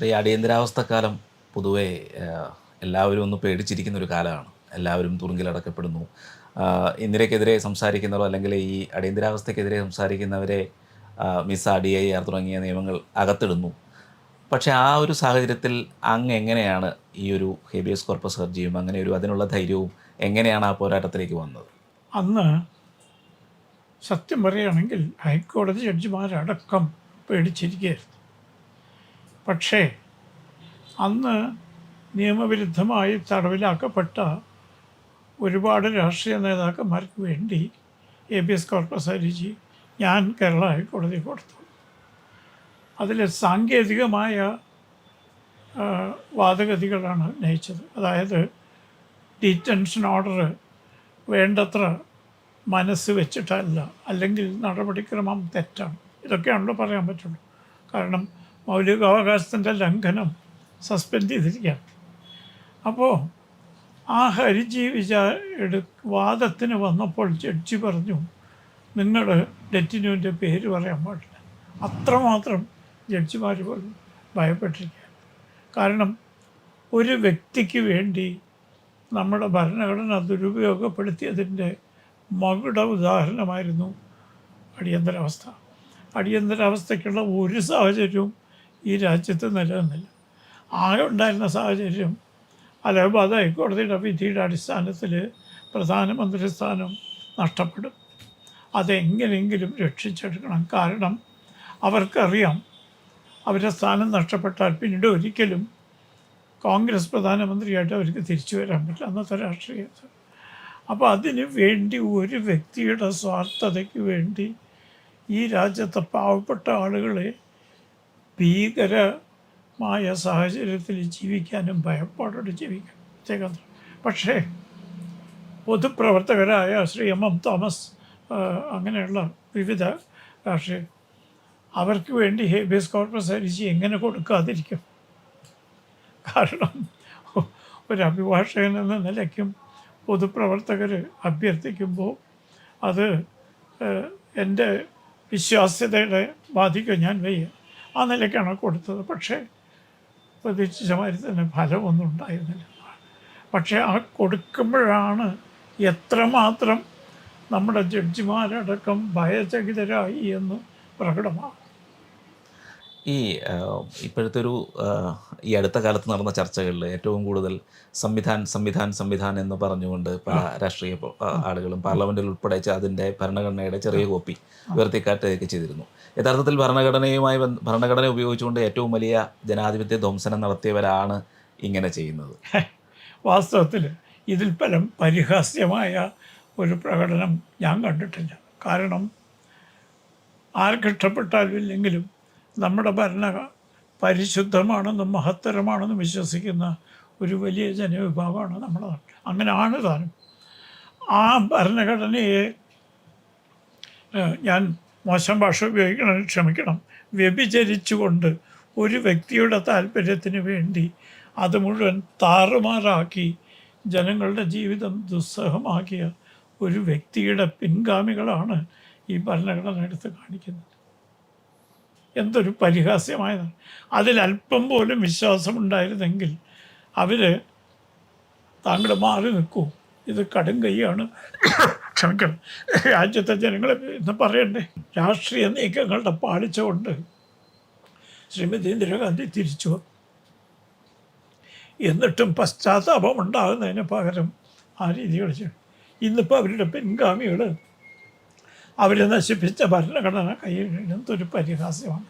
ഈ അടിയന്തരാവസ്ഥക്കാലം പൊതുവേ എല്ലാവരും ഒന്ന് പേടിച്ചിരിക്കുന്ന ഒരു കാലമാണ്. എല്ലാവരും തുറുങ്കിലടക്കപ്പെടുന്നു ഇന്ദിരയ്ക്കെതിരെ സംസാരിക്കുന്നവരോ അല്ലെങ്കിൽ ഈ അടിയന്തരാവസ്ഥക്കെതിരെ സംസാരിക്കുന്നവരെ miss R D I R തുടങ്ങിയ നിയമങ്ങൾ അകത്തിടുന്നു. പക്ഷേ ആ ഒരു സാഹചര്യത്തിൽ അങ്ങ് എങ്ങനെയാണ് ഈ ഒരു ഹേബിയസ് കോർപ്പസ് ഹർജിയും അങ്ങനെ ഒരു അതിനുള്ള ധൈര്യവും എങ്ങനെയാണ് ആ പോരാട്ടത്തിലേക്ക് വന്നത്? അന്ന് സത്യം പറയുകയാണെങ്കിൽ ഹൈക്കോടതി ജഡ്ജിമാരടക്കം പേടിച്ചിരിക്കുകയായിരുന്നു. പക്ഷേ അന്ന് നിയമവിരുദ്ധമായി തടവിലാക്കപ്പെട്ട ഒരുപാട് രാഷ്ട്രീയ നേതാക്കന്മാർക്ക് വേണ്ടി എ ബി എസ് കോർപ്പസ് ഹരിജി ഞാൻ കേരള ഹൈക്കോടതി കൊടുത്തു. അതിൽ സാങ്കേതികമായ വാദഗതികളാണ് ഉന്നയിച്ചത് അതായത് ഡീറ്റൻഷൻ ഓർഡർ വേണ്ടത്ര മനസ്സ് വെച്ചിട്ടല്ല. അല്ലെങ്കിൽ നടപടിക്രമം തെറ്റാണ്. ഇതൊക്കെയാണല്ലോ പറയാൻ പറ്റുള്ളൂ. കാരണം മൗലികാവകാശത്തിന്റെ ലംഘനം സസ്പെൻഡ് ചെയ്തിരിക്കുകയാണ്. അപ്പോൾ ആ ഹരിജി എടു വാദത്തിന് വന്നപ്പോൾ ജഡ്ജി പറഞ്ഞു നിങ്ങൾ ഡെറ്റിനുവിന്റെ പേര് പറയാൻ പാടില്ല. അത്രമാത്രം ജഡ്ജിമാർ പോലും ഭയപ്പെട്ടിരിക്കുകയാണ്. കാരണം ഒരു വ്യക്തിക്ക് വേണ്ടി നമ്മുടെ ഭരണഘടന ദുരുപയോഗപ്പെടുത്തിയതിന്റെ മകുട ഉദാഹരണമായിരുന്നു അടിയന്തരാവസ്ഥ. അടിയന്തരാവസ്ഥയ്ക്കുള്ള ഒരു സാഹചര്യവും ഈ രാജ്യത്ത് നിലനിന്നില്ല. ആകെ ഉണ്ടായിരുന്ന സാഹചര്യം അലഹബാദ് ഹൈക്കോടതിയുടെ വിധിയുടെ അടിസ്ഥാനത്തിൽ പ്രധാനമന്ത്രി സ്ഥാനം നഷ്ടപ്പെടും. അതെങ്ങനെയെങ്കിലും രക്ഷിച്ചെടുക്കണം. കാരണം അവർക്കറിയാം അവരുടെ സ്ഥാനം നഷ്ടപ്പെട്ടാൽ പിന്നീട് ഒരിക്കലും കോൺഗ്രസ് പ്രധാനമന്ത്രിയായിട്ട് അവർക്ക് തിരിച്ചു വരാൻ പറ്റില്ല. അന്നത്തെ രാഷ്ട്രീയത്തിൽ. അപ്പോൾ അതിന് വേണ്ടി ഒരു വ്യക്തിയുടെ സ്വാർത്ഥതയ്ക്ക് വേണ്ടി ഈ രാജ്യത്തെ പാവപ്പെട്ട ആളുകളെ ഭീകരമായ സാഹചര്യത്തിൽ ജീവിക്കാനും ഭയപ്പാടോടെ ജീവിക്കാൻ പ്രത്യേകം പക്ഷേ പൊതുപ്രവർത്തകരായ ശ്രീ എം എം തോമസ് അങ്ങനെയുള്ള വിവിധ രാഷ്ട്രീയ അവർക്ക് വേണ്ടി ഹേബിയസ് കോർപ്പസ് അരിച്ച് എങ്ങനെ കൊടുക്കാതിരിക്കും? കാരണം ഒരു അഭിഭാഷകൻ എന്ന നിലയ്ക്കും പൊതുപ്രവർത്തകർ അഭ്യർത്ഥിക്കുമ്പോൾ അത് എന്റെ വിശ്വാസ്യതയുടെ ബാധിക്കും. ഞാൻ വയ്യ ആ നിലയ്ക്കാണ് കൊടുത്തത്. പക്ഷേ പ്രതീക്ഷിച്ച മാതിരി തന്നെ ഫലമൊന്നും ഉണ്ടായിരുന്നില്ല. പക്ഷേ ആ കൊടുക്കുമ്പോഴാണ് എത്രമാത്രം നമ്മുടെ ജഡ്ജിമാരടക്കം ഭയചകിതരായി എന്ന് പ്രകടമാണ് ഈ ഇപ്പോഴത്തെ ഒരു ഈ അടുത്ത കാലത്ത് നടന്ന ചർച്ചകളിൽ ഏറ്റവും കൂടുതൽ സംവിധാൻ സംവിധാൻ സംവിധാൻ എന്ന് പറഞ്ഞുകൊണ്ട് പല രാഷ്ട്രീയ ആളുകളും പാർലമെന്റിൽ ഉൾപ്പെടെ അതിന്റെ അതിന്റെ ഭരണഘടനയുടെ ചെറിയ കോപ്പി ഉയർത്തിക്കാട്ടുകയൊക്കെ ചെയ്തിരുന്നു. യഥാർത്ഥത്തിൽ ഭരണഘടനയുമായി ഭരണഘടന ഉപയോഗിച്ചുകൊണ്ട് ഏറ്റവും വലിയ ജനാധിപത്യ ധ്വംസനം നടത്തിയവരാണ് ഇങ്ങനെ ചെയ്യുന്നത്. വാസ്തവത്തിൽ ഇതിൽ പലം പരിഹാസ്യമായ ഒരു പ്രകടനം ഞാൻ കണ്ടിട്ടില്ല. കാരണം ആർക്കിഷ്ടപ്പെട്ടാലും ഇല്ലെങ്കിലും നമ്മുടെ ഭരണ പരിശുദ്ധമാണെന്നും മഹത്തരമാണെന്നും വിശ്വസിക്കുന്ന ഒരു വലിയ ജനവിഭാഗമാണ് നമ്മുടെ നാട്ടിൽ. അങ്ങനെയാണ് താനും. ആ ഭരണഘടനയെ ഞാൻ മോശം ഭാഷ ഉപയോഗിക്കണം ക്ഷമിക്കണം. വ്യഭിചരിച്ചുകൊണ്ട് ഒരു വ്യക്തിയുടെ താല്പര്യത്തിന് വേണ്ടി അത് മുഴുവൻ താറുമാറാക്കി ജനങ്ങളുടെ ജീവിതം ദുസ്സഹമാക്കിയ ഒരു വ്യക്തിയുടെ പിൻഗാമികളാണ് ഈ ഭരണഘടന എടുത്ത് കാണിക്കുന്നത്. എന്തൊരു പരിഹാസ്യമായതാണ് അതിലല്പം പോലും വിശ്വാസമുണ്ടായിരുന്നെങ്കിൽ അവർ താങ്കൾ മാറി നിൽക്കൂ. ഇത് കടും കൈയാണ് ക്ഷമിക്കണം. രാജ്യത്തെ ജനങ്ങളെ എന്ന് പറയണ്ടേ? രാഷ്ട്രീയ നീക്കങ്ങളുടെ പാളിച്ചുകൊണ്ട് ശ്രീമതി ഇന്ദിരാഗാന്ധി തിരിച്ചു വന്നു. എന്നിട്ടും പശ്ചാത്താപം ഉണ്ടാകുന്നതിന് പകരം ആ രീതികൾ ചെയ്യണം ഇന്നിപ്പോൾ അവരുടെ പിൻഗാമികൾ അവരെ നശിപ്പിച്ച ഭരണഘടന കൈയിടുന്നത് ഒരു പരിഹാസ്യമാണ്.